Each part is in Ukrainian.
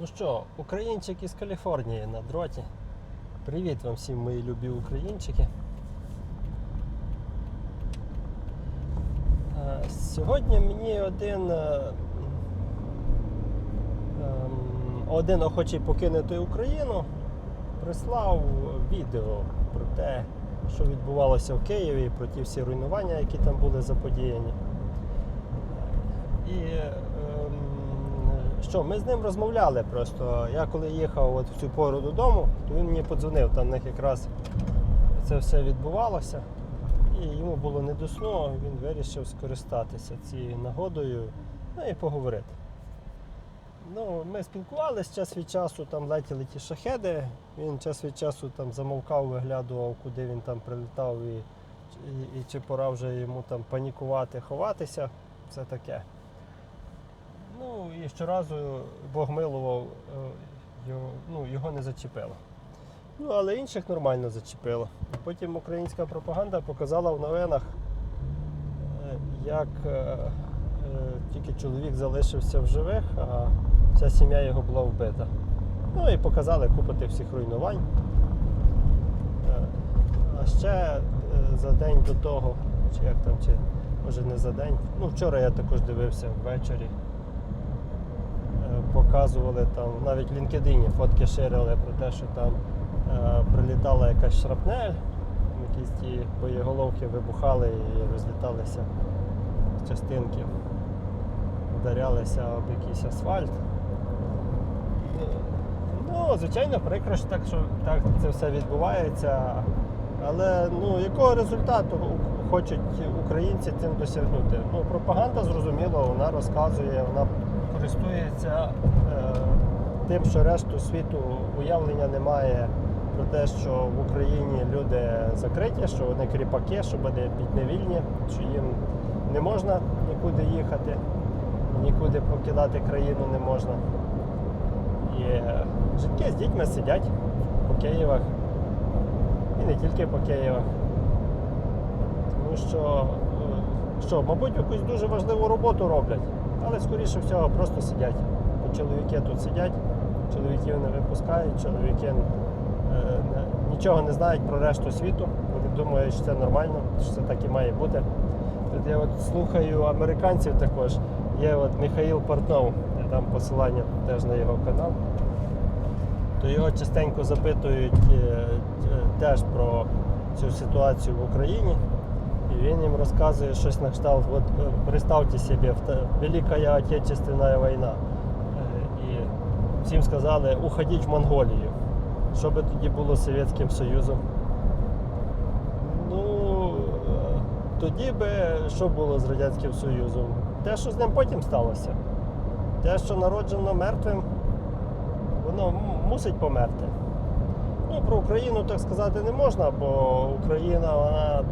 Ну що, українчик із Каліфорнії на дроті. Привіт вам всім, мої любі українчики. Е, Сьогодні мені один, е, ем, один охочий покинути Україну прислав відео про те, що відбувалося в Києві, про ті всі руйнування, які там були заподіяні. І що, ми з ним розмовляли просто. Я коли їхав от в цю пору додому, то він мені подзвонив, там в них якраз це все відбувалося. І йому було не до сну, він вирішив скористатися цією нагодою ну, і поговорити. Ну, ми спілкувалися час від часу, там летіли ті шахеди. Він час від часу там замовкав, виглядував, куди він там прилітав, і, і, і чи пора вже йому там панікувати, ховатися. Все таке. Ну і щоразу Бог милував, е, його, ну, його не зачепило. Ну, але інших нормально зачепило. Потім українська пропаганда показала в новинах, е, як е, тільки чоловік залишився в живих, а вся сім'я його була вбита. Ну і показали купу тих всіх руйнувань. А ще за день до того, чи як там, чи може не за день. Ну, вчора я також дивився ввечері. Показували там, навіть в LinkedIn фотки ширили про те, що там е, прилітала якась шрапнель, якісь ті боєголовки вибухали і розліталися частинки, вдарялися об якийсь асфальт. Ну, звичайно, прикро, що так, що так це все відбувається. Але ну, якого результату хочуть українці цим досягнути? Ну, пропаганда зрозуміло, вона розказує, вона користується е, тим, що решту світу уявлення немає про те, що в Україні люди закриті, що вони кріпаки, що вони підневільні, що їм не можна нікуди їхати, нікуди покидати країну не можна. І е, жінки з дітьми сидять по Києвах. І не тільки по Києвах. Тому що, е, що, мабуть, якусь дуже важливу роботу роблять, але скоріше всього просто сидять. Чоловіки тут сидять, чоловіків не випускають, чоловіки е, не- нічого не знають про решту світу. Вони думають, що це нормально, що це так і має бути. Тут я от слухаю американців також. Є от Михаїл Портнов, я дам посилання теж на його канал. То його частенько запитують е, е, теж про цю ситуацію в Україні. Він їм розказує щось на кшталт, от е, представте собі, Велика Отечественна війна. Е, І всім сказали, уходіть в Монголію. Що би тоді було з Совєтським Союзом? Ну, е, тоді би що було з Радянським Союзом? Те, що з ним потім сталося. Те, що народжено мертвим, воно мусить померти. Ну, про Україну так сказати не можна, бо Україна вона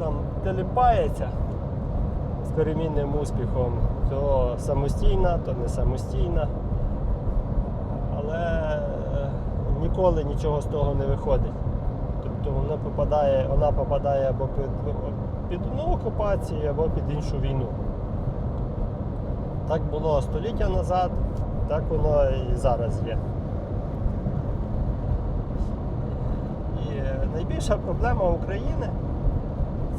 там теліпається з перемінним успіхом. То самостійна, то не самостійна. Але е, ніколи нічого з того не виходить. Тобто вона попадає, вона попадає або під, під одну окупацію, або під іншу війну. Так було століття назад, так воно і зараз є. І найбільша проблема України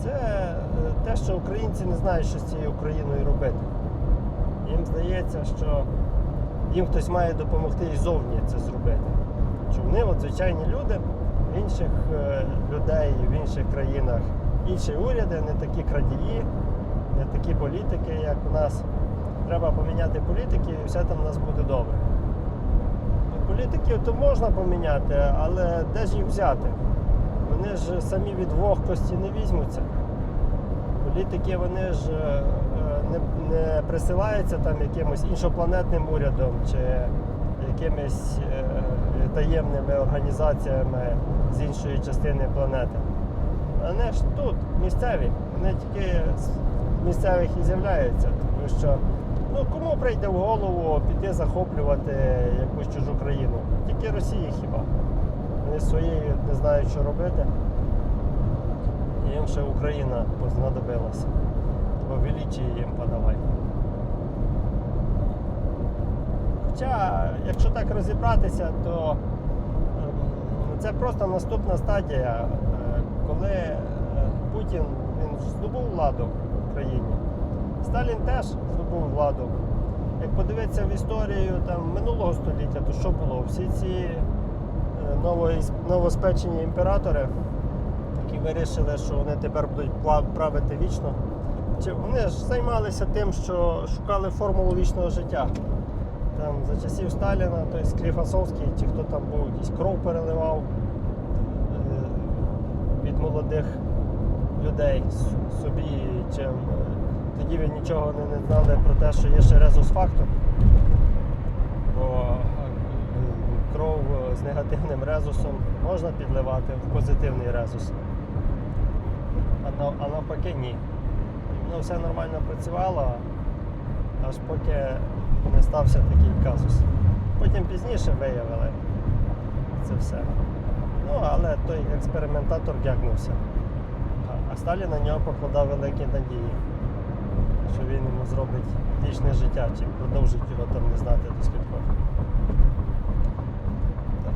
це е, те, що українці не знають, що з цією Україною робити. Їм здається, що їм хтось має допомогти і зовні це зробити. Вони, от звичайні люди, в інших е, людей в інших країнах, інші уряди, не такі крадії, не такі політики, як у нас. Треба поміняти політиків і все там у нас буде добре. Політиків то можна поміняти, але де ж їх взяти? Вони ж самі від вогкості не візьмуться. Політики вони ж е, не, не присилаються там якимось іншопланетним урядом чи якимись е, таємними організаціями з іншої частини планети. Вони ж тут, місцеві, вони тільки з місцевих і з'являються, тому що ну, кому прийде в голову піти захоплювати якусь чужу країну? Тільки Росії хіба. Вони своєю не знають, що робити. І їм ще Україна знадобилася. Бо величі їм подавай. Хоча, якщо так розібратися, то ем, це просто наступна стадія, е, коли е, Путін він здобув владу в країні. Сталін теж здобув владу. Як подивитися в історію там, минулого століття, то що було? Всі ці новоспечені імператори, які вирішили, що вони тепер будуть правити вічно, вони ж займалися тим, що шукали формулу вічного життя. Там за часів Сталіна, той Скліфасовський, чи хто там був, якийсь кров переливав е, від молодих людей собі, чим е, тоді ви нічого не, знали про те, що є ще резус-фактор. Бо е, кров з негативним резусом можна підливати в позитивний резус. А, а навпаки ні. Ну, все нормально працювало, аж поки не стався такий казус. Потім пізніше виявили це все. Ну, але той експериментатор дягнувся. А- А Сталін на нього покладав великі надії, що він йому зробить вічне життя, чи продовжить його там не знати до скількох.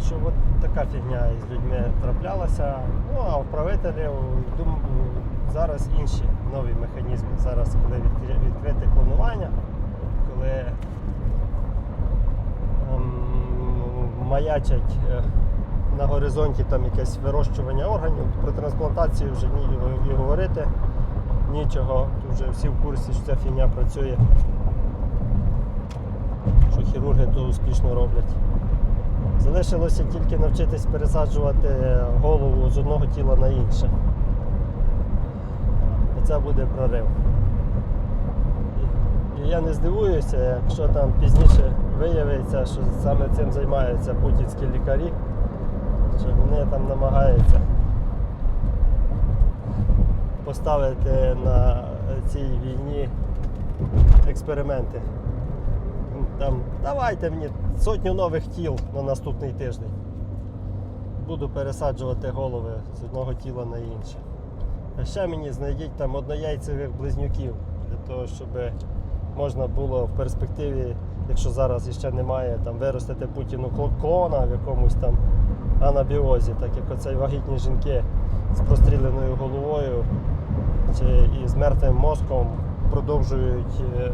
Що от така фігня із людьми траплялася. Ну а у правителів дум, зараз інші нові механізми. Зараз, коли відкри- відкрите клонування, коли ем, маячать е, на горизонті там якесь вирощування органів, про трансплантацію вже ні і говорити нічого. Тут вже всі в курсі, що ця фігня працює. Що хірурги то успішно роблять. Залишилося тільки навчитись пересаджувати голову з одного тіла на інше. Оце буде прорив. І я не здивуюся, якщо там пізніше виявиться, що саме цим займаються путінські лікарі, що вони там намагаються поставити на цій війні експерименти. Там, давайте мені сотню нових тіл на наступний тиждень. Буду пересаджувати голови з одного тіла на інше. А ще мені знайдіть там однояйцевих близнюків для того, щоб можна було в перспективі, якщо зараз іще немає, там виростити Путіну кло- клона в якомусь там анабіозі, так як оцей вагітні жінки з простріленою головою чи і з мертвим мозком продовжують е,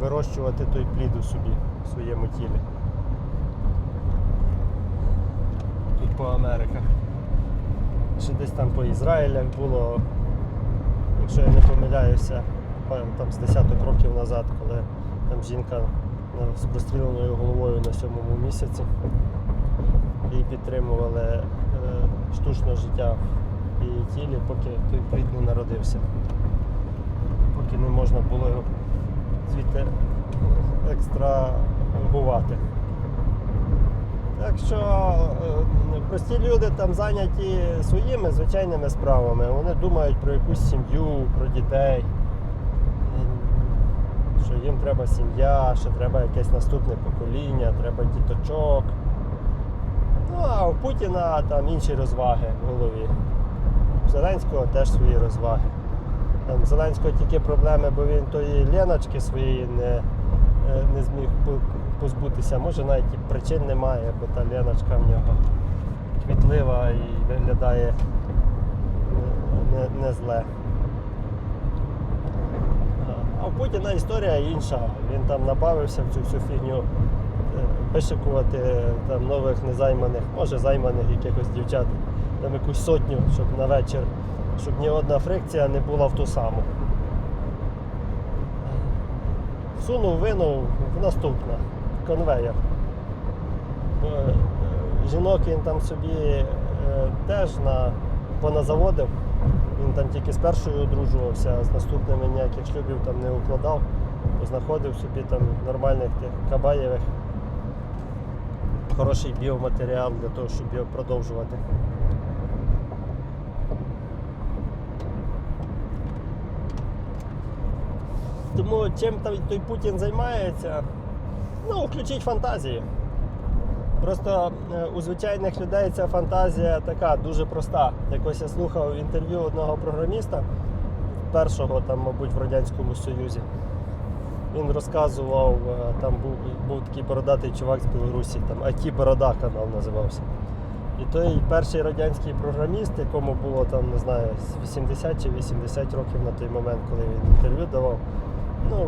вирощувати той плід у собі в своєму тілі. Тут по Америках. Ще десь там по Ізраїлях було, якщо я не помиляюся, там з десяток років назад, коли там жінка з простріленою головою на сьомому місяці її підтримували е, штучне життя в її тілі, поки той плід не народився. Поки не можна було його звідти екстрагувати. Так що е, прості люди там зайняті своїми звичайними справами. Вони думають про якусь сім'ю, про дітей, що їм треба сім'я, що треба якесь наступне покоління, треба діточок. Ну, а у Путіна там інші розваги в голові. У Зеленського теж свої розваги. Там Зеленського тільки проблеми, бо він тої Леночки своєї не, е, не зміг позбутися. Може навіть і причин немає, бо та Леночка в нього квітлива і виглядає не, не, не зле. А- А у Путіна історія інша. Він там набавився в цю всю фігню е, вишикувати там нових незайманих, може займаних якихось дівчат, там якусь сотню, щоб на вечір, щоб ні одна фрикція не була в ту саму. Сунув, винув в наступне. Конвейер. Е, Жінок він там собі е, теж на, поназаводив. Він там тільки з першою одружувався, з наступними ніяких шлюбів там не укладав. Знаходив собі там нормальних тих кабаєвих. Хороший біоматеріал для того, щоб його продовжувати. Тому чим той, Путін займається, ну, включіть фантазію. Просто е, у звичайних людей ця фантазія така дуже проста. Якось я слухав інтерв'ю одного програміста, першого там, мабуть, в Радянському Союзі. Він розказував, е, там був, був такий бородатий чувак з Білорусі, там IT Борода канал називався. І той перший радянський програміст, якому було там, не знаю, 80 чи 80 років на той момент, коли він інтерв'ю давав. Ну,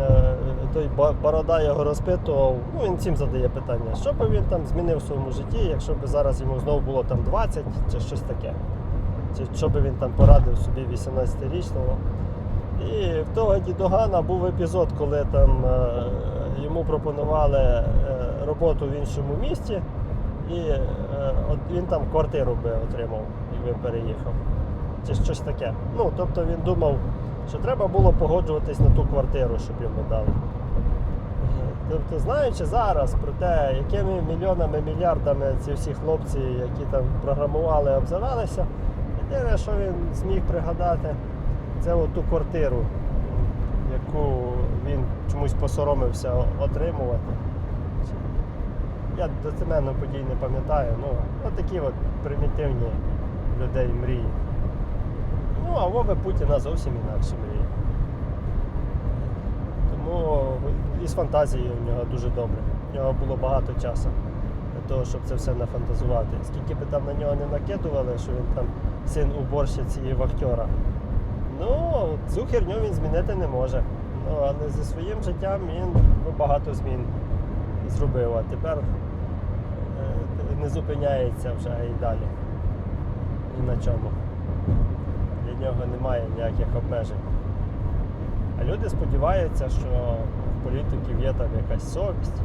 е, той Борода його розпитував, ну він всім задає питання, що би він там змінив в своєму житті, якщо б зараз йому знову було там 20 чи щось таке. Чи що би він там порадив собі 18-річному. І в того дідогана був епізод, коли там е, йому пропонували е, роботу в іншому місті, і от він там квартиру би отримав, якби переїхав. Чи щось таке. Ну, тобто він думав, що треба було погоджуватись на ту квартиру, щоб йому дали. Тобто, знаючи зараз про те, якими мільйонами, мільярдами ці всі хлопці, які там програмували, обзавелися, єдине, що він зміг пригадати, це ту квартиру, яку він чомусь посоромився отримувати. Я достеменно подій не пам'ятаю, ну, от такі от примітивні людей мрії. Ну, а Вови Путіна зовсім інакші мрії. Тому із фантазією в нього дуже добре. У нього було багато часу для того, щоб це все нафантазувати. Скільки би там на нього не накидували, що він там син уборщиці і вахтера. Ну, цю херню він змінити не може. Ну, але зі своїм життям він багато змін зробив, а тепер е, не зупиняється вже і далі. Ні на чому. Для нього немає ніяких обмежень. А люди сподіваються, що в політиків є там якась совість.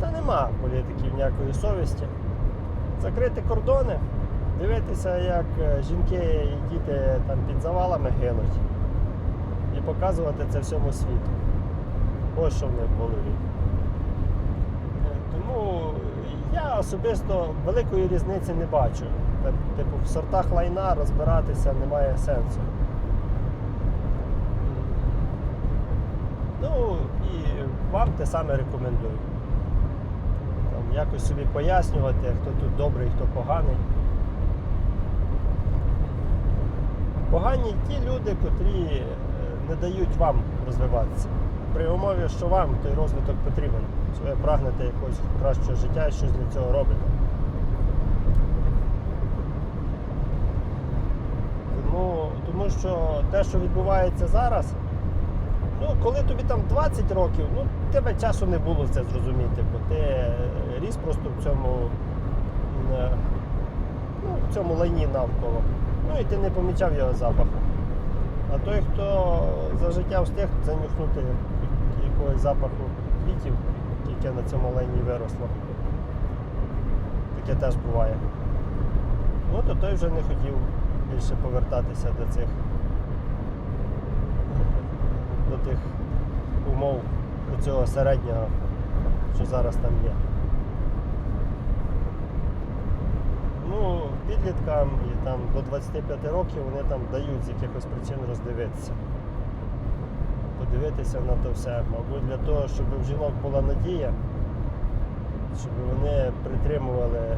Та нема політиків ніякої совісті. Закрити кордони, дивитися, як е, жінки і діти там під завалами гинуть. І показувати це всьому світу. Ось що в них в голові. Е, Тому я особисто великої різниці не бачу. Типу, в сортах лайна розбиратися немає сенсу. Ну і вам те саме рекомендую. Там, якось собі пояснювати, хто тут добрий, хто поганий. Погані ті люди, котрі е, не дають вам розвиватися. При умові, що вам той розвиток потрібен, що ви прагнете якогось кращого життя і щось для цього робите. Тому, тому що те, що відбувається зараз, ну, коли тобі там 20 років, ну, тебе часу не було це зрозуміти, бо ти е, ріс просто в цьому, е, ну, в цьому лайні навколо. Ну і ти не помічав його запаху. А той, хто за життя встиг занюхнути якогось запаху квітів, яке на цьому лайні виросло. Таке теж буває. Ну, то той вже не хотів більше повертатися до цих до тих умов, до цього середнього, що зараз там є. Ну, підліткам і там до 25 років вони там дають з якихось причин роздивитися. Подивитися на то все. Мабуть, для того, щоб в жінок була надія, щоб вони притримували е,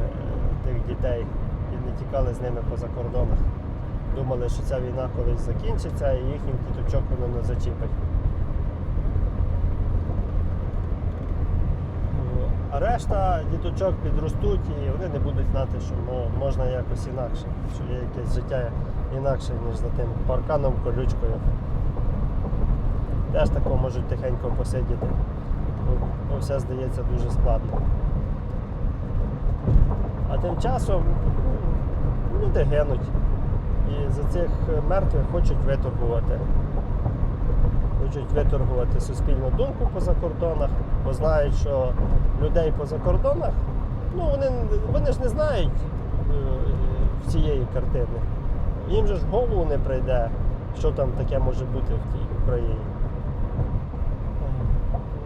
тих дітей і не тікали з ними по закордонах. Думали, що ця війна колись закінчиться і їхніх діточок воно не зачіпить. А решта діточок підростуть і вони не будуть знати, що можна якось інакше, що є якесь життя інакше, ніж за тим парканом, колючкою. Теж тако можуть тихенько посидіти. Бо все здається дуже складно. А тим часом ну, люди гинуть. І за цих мертвих хочуть виторгувати. Хочуть виторгувати суспільну думку по закордонах, бо знають, що людей по закордонах, ну вони, вони ж не знають е, всієї картини. Їм же ж в голову не прийде, що там таке може бути в тій Україні.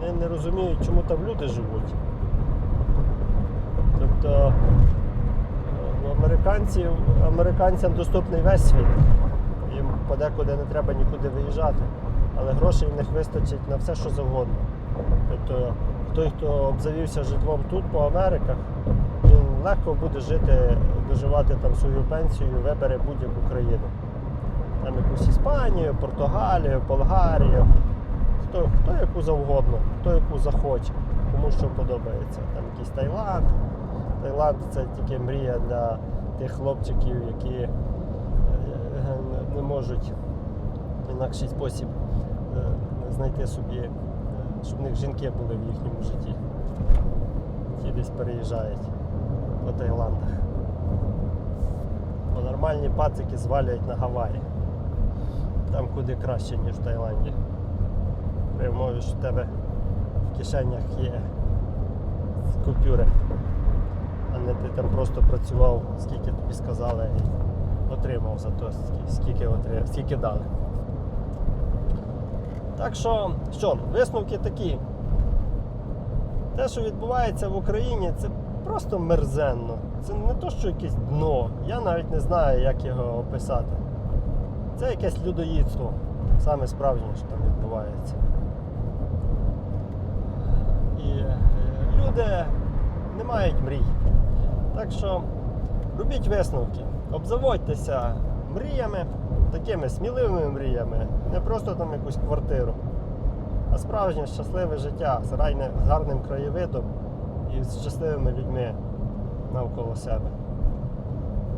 Вони не розуміють, чому там люди живуть. Тобто е, американців, американцям доступний весь світ. Їм подекуди не треба нікуди виїжджати. Але грошей в них вистачить на все, що завгодно. Тобто той, хто обзавівся житлом тут, по Америках, він легко буде жити, доживати там свою пенсію, вибере будь-яку країну. там якусь Іспанію, Португалію, Болгарію. Хто, хто яку завгодно, хто яку захоче, кому що подобається. Там якийсь Таїланд. Таїланд це тільки мрія для тих хлопчиків, які е, не- можуть інакший спосіб е, знайти собі, е, щоб в них жінки були в їхньому житті. Ті десь переїжджають по Таїландах. Бо нормальні пацики звалюють на Гаваї. Там куди краще, ніж в Таїланді. При умові, що в тебе в кишенях є купюри, не ти там просто працював, скільки тобі сказали, і отримав за то, скільки, отри- скільки дали. Так що, що, висновки такі. Те, що відбувається в Україні, це просто мерзенно. Це не то, що якесь дно. Я навіть не знаю, як його описати. Це якесь людоїдство. Саме справжнє, що там відбувається. І е, люди не мають мрій. Так що робіть висновки, обзаводьтеся мріями, такими сміливими мріями, не просто там якусь квартиру, а справжнє щасливе життя з, гарним краєвидом і з щасливими людьми навколо себе.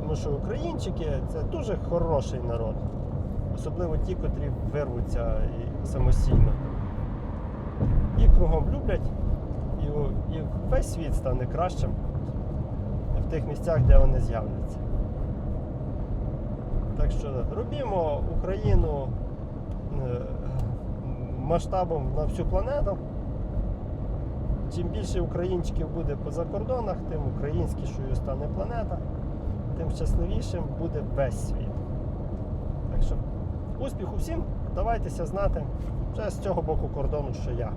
Тому що українчики це дуже хороший народ. Особливо ті, котрі вирвуться і самостійно. Їх кругом люблять, і, весь світ стане кращим тих місцях, де вони з'являться. Так що робімо Україну е, масштабом на всю планету. Чим більше українчиків буде поза кордонах, тим українськішою стане планета, тим щасливішим буде весь світ. Так що успіху всім, давайтеся знати вже з цього боку кордону, що я.